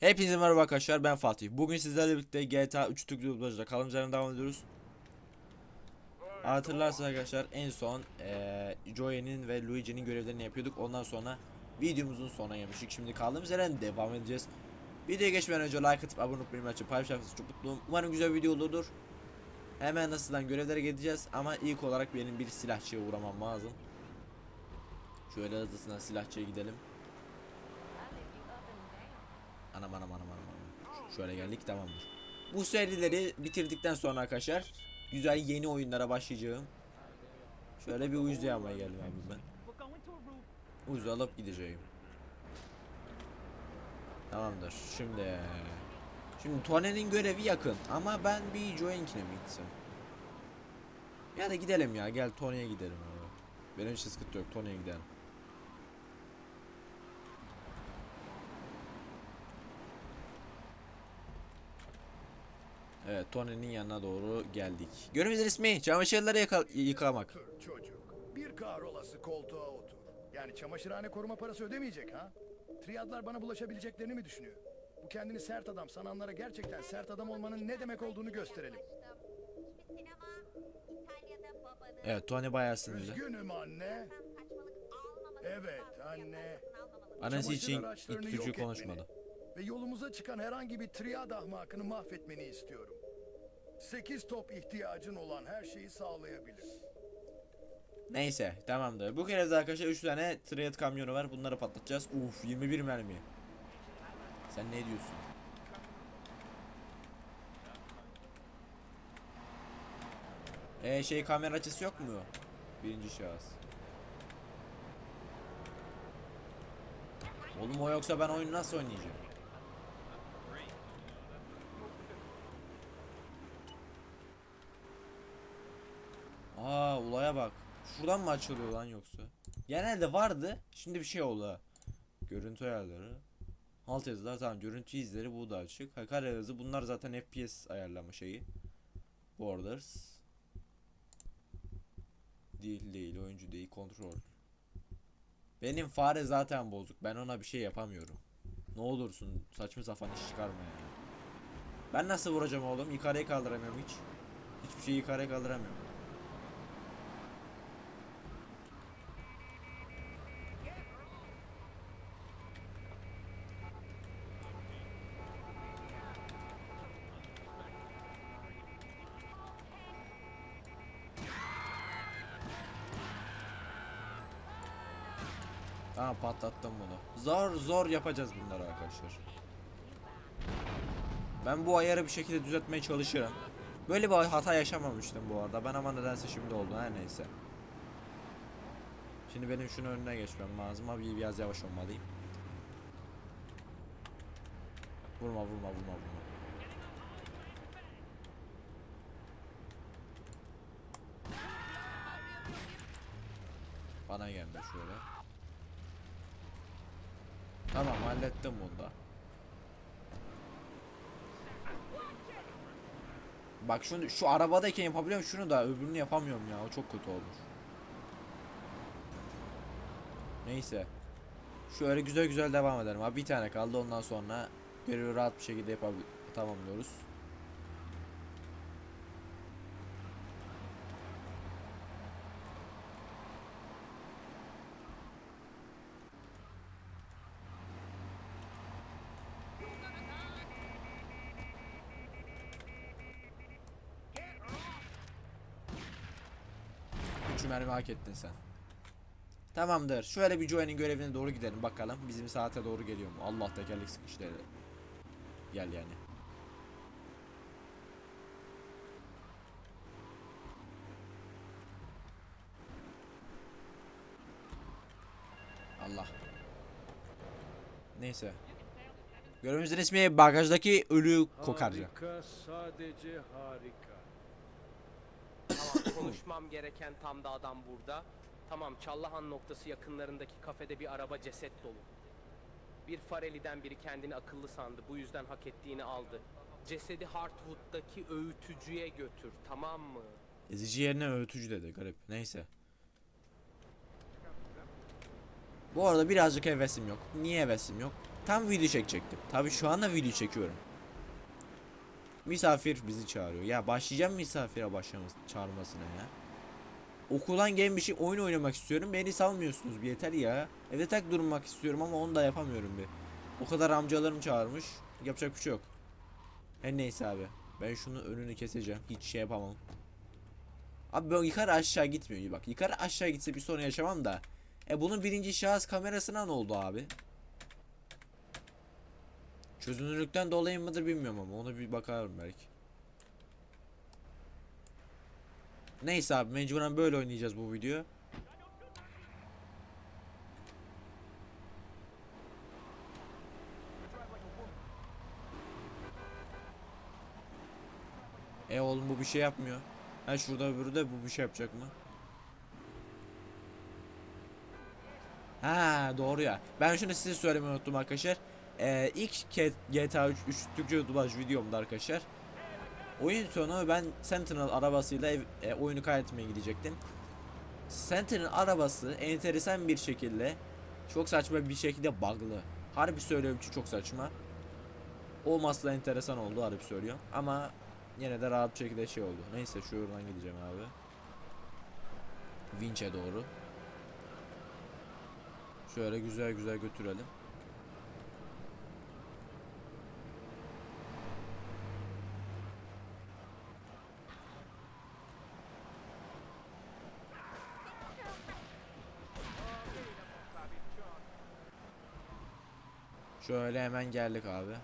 Hepinize merhaba arkadaşlar ben Fatih. Bugün sizlerle birlikte GTA 3 Türk dublajda kalım devam ediyoruz. Hatırlarsanız arkadaşlar en son eee Joey'nin ve Luigi'nin görevlerini yapıyorduk. Ondan sonra videomuzun sonuna gelmiştik. Şimdi kaldığımız yerden devam edeceğiz. Videoya geçmeden önce like atıp abone olup benimle açıp paylaşırsanız çok mutluyum. Umarım güzel bir video olurdur. Hemen nasıldan görevlere gideceğiz ama ilk olarak benim bir silahçıya uğramam lazım. Şöyle hızlısına silahçıya gidelim. Anam anam anam anam. Şöyle geldik tamamdır. Bu serileri bitirdikten sonra arkadaşlar güzel yeni oyunlara başlayacağım. Şöyle bir uyuz yapmaya geldim abi ben. Uyuz alıp gideceğim. Tamamdır. Şimdi Şimdi Tony'nin görevi yakın ama ben bir Joe'nkine mi gitsem? Ya da gidelim ya gel Tony'ye gidelim. Benim için sıkıntı yok Tony'ye gidelim. Evet Tony'nin yanına doğru geldik. Görevimizin ismi çamaşırları yıka- yıkamak. Çocuk. Bir kahrolası koltuğa otur. Yani çamaşırhane koruma parası ödemeyecek ha? Triyadlar bana bulaşabileceklerini mi düşünüyor? Bu kendini sert adam sananlara gerçekten sert adam olmanın ne demek olduğunu gösterelim. Evet Tony bayağı sinirli. Üzgünüm anne. Evet, anne. Annesi Çamaşır için araçlarını etmeni konuşmadı. Ve yolumuza çıkan herhangi bir triyad ahmakını mahvetmeni istiyorum. Sekiz top ihtiyacın olan her şeyi sağlayabilir. Neyse tamamdır. Bu de arkadaşlar 3 tane Triad kamyonu var. Bunları patlatacağız. Uf 21 mermi. Sen ne diyorsun? Ee şey kamera açısı yok mu? Birinci şahıs. Oğlum o yoksa ben oyunu nasıl oynayacağım? Aa olaya bak. Şuradan mı açılıyor lan yoksa? Genelde vardı. Şimdi bir şey oldu. Görüntü ayarları. Alt yazılar tamam. Görüntü izleri bu da açık. Ha, kare hızı bunlar zaten FPS ayarlama şeyi. Borders. Değil değil oyuncu değil kontrol. Benim fare zaten bozuk. Ben ona bir şey yapamıyorum. Ne olursun saçma sapan iş çıkarma ya. Ben nasıl vuracağım oğlum? Yukarıya kaldıramıyorum hiç. Hiçbir şeyi yukarıya kaldıramıyorum. Tamam patlattım bunu. Zor zor yapacağız bunları arkadaşlar. Ben bu ayarı bir şekilde düzeltmeye çalışırım. Böyle bir hata yaşamamıştım bu arada. Ben ama nedense şimdi oldu. Her neyse. Şimdi benim şunun önüne geçmem lazım. Abi biraz yavaş olmalıyım. Vurma vurma vurma vurma. Bana gelme şöyle. Tamam hallettim bunu. Bak şunu şu arabadayken yapabiliyorum şunu da öbürünü yapamıyorum ya o çok kötü olmuş. Neyse. Şöyle güzel güzel devam edelim abi bir tane kaldı ondan sonra görevi rahat bir şekilde yapabil tamamlıyoruz. Üç mermi hak ettin sen. Tamamdır. Şöyle bir Joey'nin görevine doğru gidelim bakalım. Bizim saate doğru geliyor mu? Allah tekerlek sıkıştı. Gel yani. Allah. Neyse. Görevimizin ismi bagajdaki ölü kokarca. Harika, sadece harika. Konuşmam gereken tam da adam burada. Tamam Çallahan noktası yakınlarındaki kafede bir araba ceset dolu. Bir Fareli'den biri kendini akıllı sandı. Bu yüzden hak ettiğini aldı. Cesedi Hartwood'daki öğütücüye götür tamam mı? Ezici yerine öğütücü dedi garip. Neyse. Bu arada birazcık hevesim yok. Niye hevesim yok? Tam video çekecektim. Tabii şu anda video çekiyorum. Misafir bizi çağırıyor. Ya başlayacağım misafire başlaması çağırmasına ya. Okuldan gelen bir şey oyun oynamak istiyorum. Beni salmıyorsunuz bir yeter ya. Evde tek durmak istiyorum ama onu da yapamıyorum bir. O kadar amcalarım çağırmış. Yapacak bir şey yok. Her neyse abi. Ben şunu önünü keseceğim. Hiç şey yapamam. Abi ben yukarı aşağı gitmiyor. Bak yukarı aşağı gitse bir sorun yaşamam da. E bunun birinci şahıs kamerasına ne oldu abi? Çözünürlükten dolayı mıdır bilmiyorum ama ona bir bakarım belki. Neyse abi mecburen böyle oynayacağız bu video. E oğlum bu bir şey yapmıyor. Ha şurada öbürü de bu bir şey yapacak mı? Ha doğru ya. Ben şunu size söylemeyi unuttum arkadaşlar. Ee, ilk GTA 3, 3 Türkçe dublaj videomda arkadaşlar. Oyun sonu ben Sentinel arabasıyla ev- e, oyunu kaydetmeye gidecektim. Sentinel arabası enteresan bir şekilde çok saçma bir şekilde bug'lı. Harbi söylüyorum ki çok saçma. Olması da enteresan oldu harbi söylüyorum. Ama yine de rahat bir şekilde şey oldu. Neyse şuradan gideceğim abi. Vinç'e doğru. Şöyle güzel güzel götürelim. Şöyle hemen geldik abi.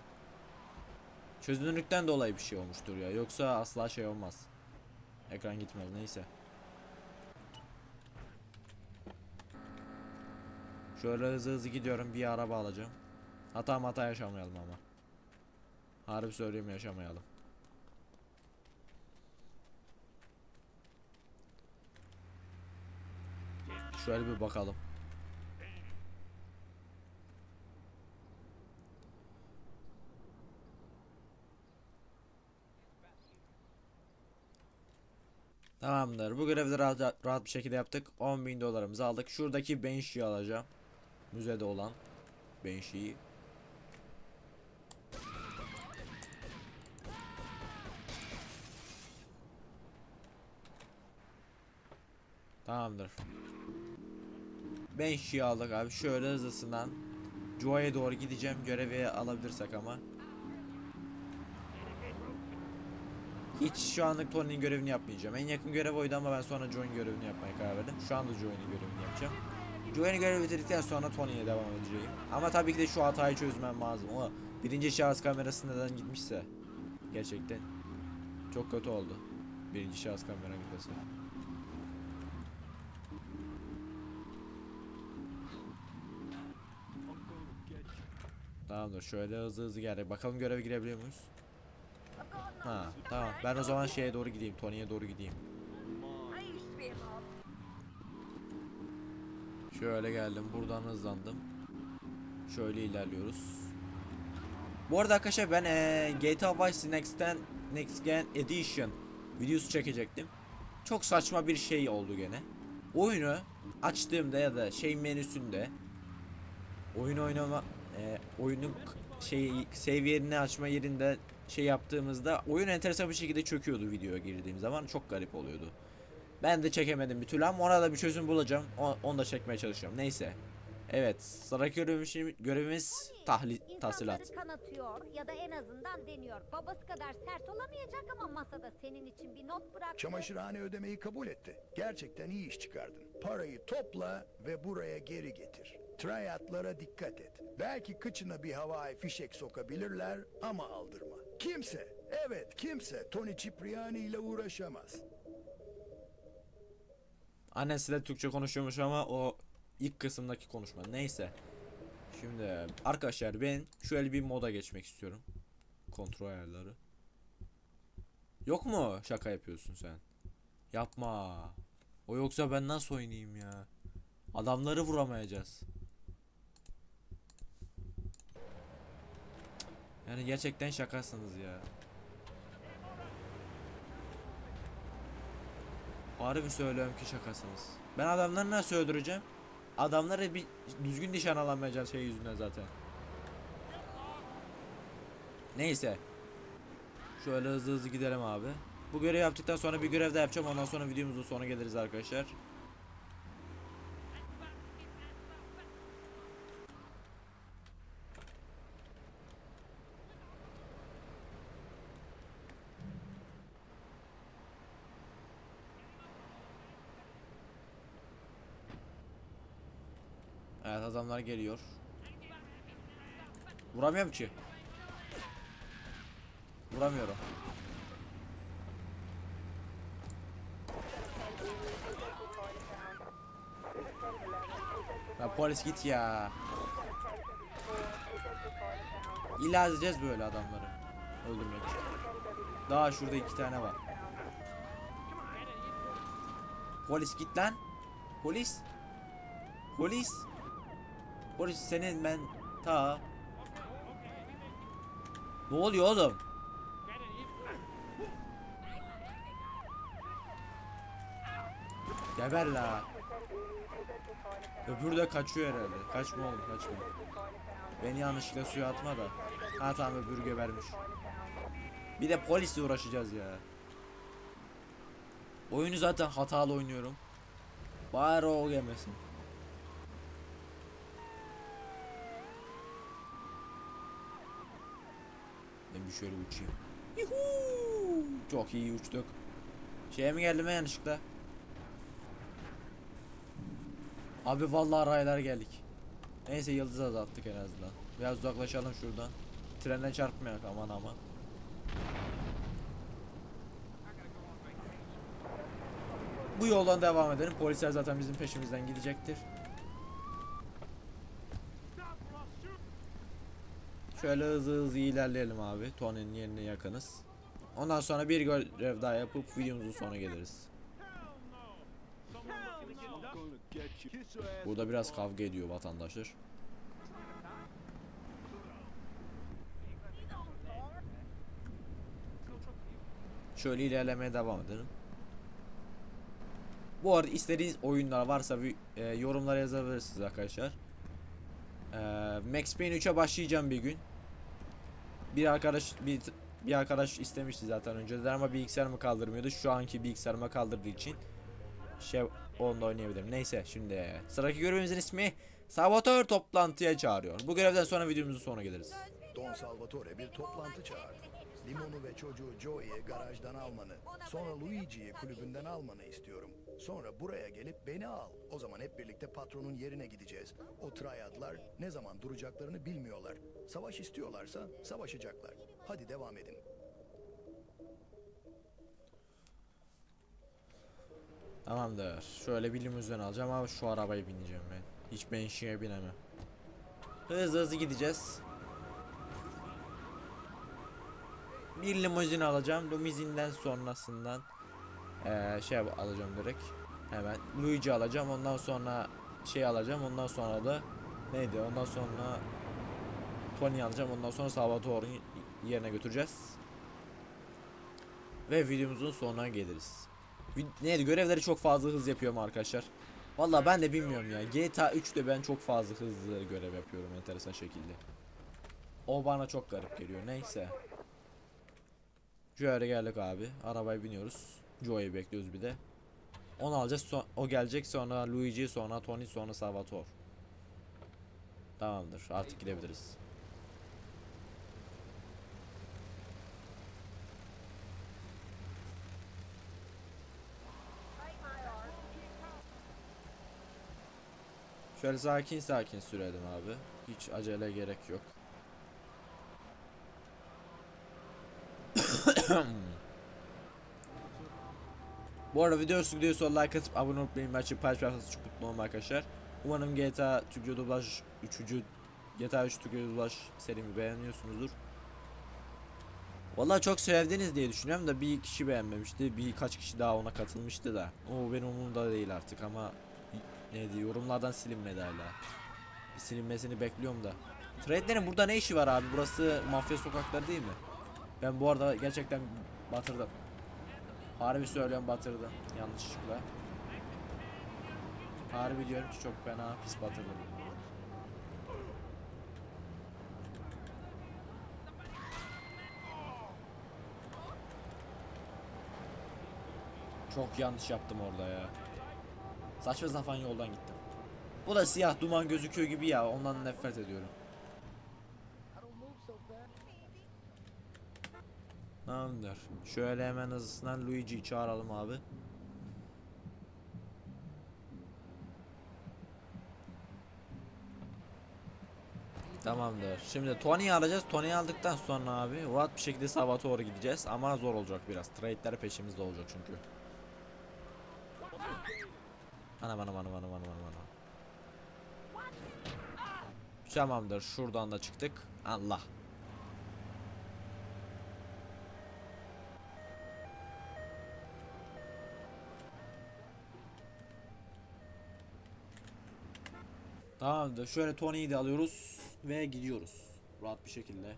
Çözünürlükten dolayı bir şey olmuştur ya. Yoksa asla şey olmaz. Ekran gitmez neyse. Şöyle hızlı hızlı gidiyorum bir araba alacağım. Hata hata yaşamayalım ama. Harbi söyleyeyim yaşamayalım. Şöyle bir bakalım. Tamamdır. Bu görevi de rahat, rahat bir şekilde yaptık. 10.000 dolarımızı aldık. Şuradaki Banshee'yi alacağım. Müzede olan Banshee'yi. Tamamdır. Banshee'yi aldık abi. Şöyle hızlısından Joy'a doğru gideceğim. Görevi alabilirsek ama. Hiç şu anlık Tony'nin görevini yapmayacağım. En yakın görev oydu ama ben sonra Joy'un görevini yapmaya karar verdim. Şu anda Joy'un görevini yapacağım. Joy'un görevi bitirdikten sonra Tony'ye devam edeceğim. Ama tabii ki de şu hatayı çözmem lazım. O birinci şahıs kamerası neden gitmişse. Gerçekten. Çok kötü oldu. Birinci şahıs kamera gitmesi. Tamamdır şöyle hızlı hızlı geldik. Bakalım göreve girebiliyor muyuz? Ha tamam ben o zaman şeye doğru gideyim Tony'ye doğru gideyim. Şöyle geldim buradan hızlandım. Şöyle ilerliyoruz. Bu arada arkadaşlar ben eee GTA Vice Next'ten Next Gen Edition videosu çekecektim. Çok saçma bir şey oldu gene. Oyunu açtığımda ya da şey menüsünde oyun oynama eee oyunun şey save yerini açma yerinde şey yaptığımızda oyun enteresan bir şekilde çöküyordu videoya girdiğim zaman çok garip oluyordu. Ben de çekemedim bir türlü ama ona da bir çözüm bulacağım. O- onu da çekmeye çalışacağım. Neyse. Evet, sıradaki görevimiz, görevimiz tahli, tahsilat. Kanatıyor ya da en azından deniyor. Babası kadar sert olamayacak ama masada senin için bir not bırak. Çamaşırhane ödemeyi kabul etti. Gerçekten iyi iş çıkardın. Parayı topla ve buraya geri getir. Triatlara dikkat et. Belki kıçına bir havai fişek sokabilirler ama aldırma. Kimse, evet kimse Tony Cipriani ile uğraşamaz. Annesiyle Türkçe konuşuyormuş ama o ilk kısımdaki konuşma. Neyse. Şimdi arkadaşlar ben şöyle bir moda geçmek istiyorum. Kontrol ayarları. Yok mu? Şaka yapıyorsun sen. Yapma. O yoksa ben nasıl oynayayım ya? Adamları vuramayacağız. Yani gerçekten şakasınız ya. Harbi söylüyorum ki şakasınız. Ben adamları nasıl öldüreceğim? Adamları bir düzgün nişan alamayacağım şey yüzünden zaten. Neyse. Şöyle hızlı hızlı gidelim abi. Bu görevi yaptıktan sonra bir görev daha yapacağım. Ondan sonra videomuzun sonuna geliriz arkadaşlar. Evet adamlar geliyor. Vuramıyorum ki. Vuramıyorum. Ya polis git ya. İlla böyle adamları. Öldürmek. Daha şurada iki tane var. Polis git lan. Polis. Polis. Polis senin ben ta. Ne oluyor oğlum? Geber la. Öbürü de kaçıyor herhalde. Kaçma oğlum kaçma. Beni yanlışlıkla suya atma da. Ha tamam öbürü gebermiş. Bir de polisle uğraşacağız ya. Oyunu zaten hatalı oynuyorum. Bari o gelmesin. Şöyle uçayım. Yuhuu! Çok iyi uçtuk. Şeye mi geldim ben yanlışlıkla? Abi vallahi raylar geldik. Neyse yıldız azalttık en azından. Biraz uzaklaşalım şuradan. Trenden çarpmayak aman aman. Bu yoldan devam edelim. Polisler zaten bizim peşimizden gidecektir. Şöyle hızlı hızlı ilerleyelim abi. Tony'nin yerine yakınız. Ondan sonra bir görev daha yapıp videomuzun sonuna geliriz. Burada biraz kavga ediyor vatandaşlar. Şöyle ilerlemeye devam edelim. Bu arada istediğiniz oyunlar varsa e, yorumlara yazabilirsiniz arkadaşlar. E, Max Payne 3'e başlayacağım bir gün. Bir arkadaş bir bir arkadaş istemişti zaten önceden ama bilgisayarımı kaldırmıyordu. Şu anki bilgisayarıma kaldırdığı için şey onda oynayabilirim. Neyse şimdi sıradaki görevimizin ismi Saboteur toplantıya çağırıyor. Bu görevden sonra videomuzun sonuna geliriz. Don Salvatore bir toplantı çağırdı. Limon'u ve çocuğu Joey'i garajdan almanı, sonra Luigi'yi kulübünden almanı istiyorum. Sonra buraya gelip beni al. O zaman hep birlikte patronun yerine gideceğiz. O triadlar ne zaman duracaklarını bilmiyorlar. Savaş istiyorlarsa savaşacaklar. Hadi devam edin. Tamamdır. Şöyle bir limuzin alacağım ama şu arabayı bineceğim ben. Hiç ben şeye binemem. Hızlı hızlı gideceğiz. Bir limuzin alacağım. Limuzinden sonrasından eee, şey alacağım direkt. Hemen Luigi alacağım. Ondan sonra şey alacağım. Ondan sonra da neydi? Ondan sonra Tony alacağım. Ondan sonra Salvatore'un yerine götüreceğiz. Ve videomuzun sonuna geliriz. Neydi görevleri çok fazla hız yapıyorum arkadaşlar. Valla ben de bilmiyorum ya. GTA 3'te ben çok fazla hızlı görev yapıyorum enteresan şekilde. O bana çok garip geliyor. Neyse. Şöyle geldik abi. Arabaya biniyoruz. Joey'i bekliyoruz bir de. Onu alacağız. so- o gelecek sonra Luigi sonra Tony sonra Salvatore. Tamamdır. Artık gidebiliriz. Şöyle sakin sakin sürelim abi. Hiç acele gerek yok. Bu arada video hoşuna gidiyorsa like atıp abone olup benim açıp paylaşırsanız çok mutlu olurum arkadaşlar. Umarım GTA Türkçe dublaj 3. GTA 3 Türkçe dublaj serimi beğeniyorsunuzdur. Vallahi çok sevdiniz diye düşünüyorum da bir kişi beğenmemişti. Birkaç kişi daha ona katılmıştı da. O benim umurumda değil artık ama neydi yorumlardan silinmedi hala. Bir silinmesini bekliyorum da. Trade'lerin burada ne işi var abi? Burası mafya sokakları değil mi? Ben bu arada gerçekten batırdım. Harbi söylüyorum batırdı yanlışlıkla. Harbi diyorum ki çok fena pis batırdı. Çok yanlış yaptım orada ya. Saçma sapan yoldan gittim. Bu da siyah duman gözüküyor gibi ya ondan nefret ediyorum. Tamamdır. Şöyle hemen hızlısından Luigi'yi çağıralım abi. Tamamdır. Şimdi Tony'yi alacağız. Tony'yi aldıktan sonra abi rahat bir şekilde Salvatore'a gideceğiz. Ama zor olacak biraz. Trade'ler peşimizde olacak çünkü. Anam anam anam anam anam anam. Tamamdır. Şuradan da çıktık. Allah. Tamamdır. Şöyle Tony'yi de alıyoruz ve gidiyoruz. Rahat bir şekilde.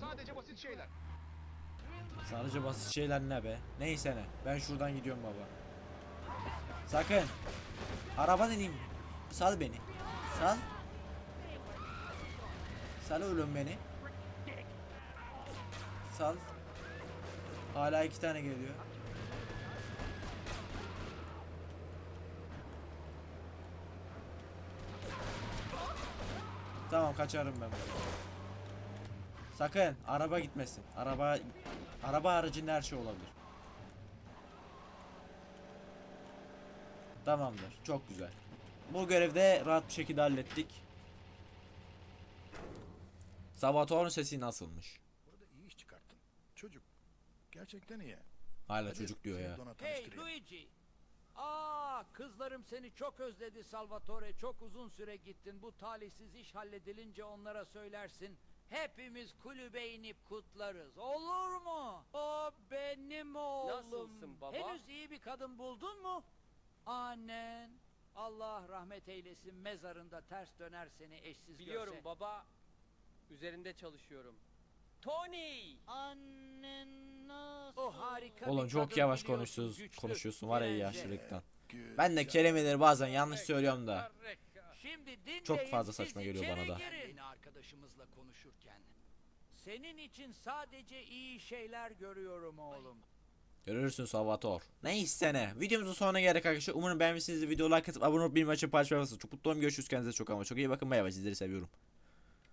Sadece basit şeyler. Sadece basit şeyler ne be? Neyse ne. Ben şuradan gidiyorum baba. Sakın. Arabadan ineyim. Sal beni. Sal. Sal oğlum beni. Sal. Hala iki tane geliyor. Tamam kaçarım ben. Sakın araba gitmesin. Araba araba haricinde her şey olabilir. Tamamdır. Çok güzel. Bu görevde rahat bir şekilde hallettik. Salvatore'un sesi nasılmış? Burada iyi iş çıkarttın. Çocuk. Gerçekten iyi. Hala Hadi çocuk diyor ya. Hey tanıştırayım. Luigi. Aa kızlarım seni çok özledi Salvatore. Çok uzun süre gittin. Bu talihsiz iş halledilince onlara söylersin. Hepimiz kulübe inip kutlarız. Olur mu? O benim oğlum. Nasılsın baba? Henüz iyi bir kadın buldun mu? Annen. Allah rahmet eylesin mezarında ters döner seni eşsiz Biliyorum görse. baba. Üzerinde çalışıyorum. Tony! Annen nasıl? O harika Oğlum bir çok kadın yavaş biliyorsun, konuşuyorsun, güçlü, konuşuyorsun var ya yaşlılıktan. Güzel. Ben de kelimeleri bazen yanlış söylüyorum da. Şimdi dinleyin, Çok fazla siz saçma geliyor içeri bana da. girin. Yeni arkadaşımızla konuşurken. Senin için sadece iyi şeyler görüyorum oğlum. Görürsün Salvatore. Neyse ne. Videomuzun sonuna geldik arkadaşlar. Umarım beğenmişsinizdir. Video like atıp abone olup bir maçı paylaşmayı Çok mutlu olurum. Görüşürüz. Kendinize çok ama çok iyi bakın. Bay bay. Sizleri seviyorum.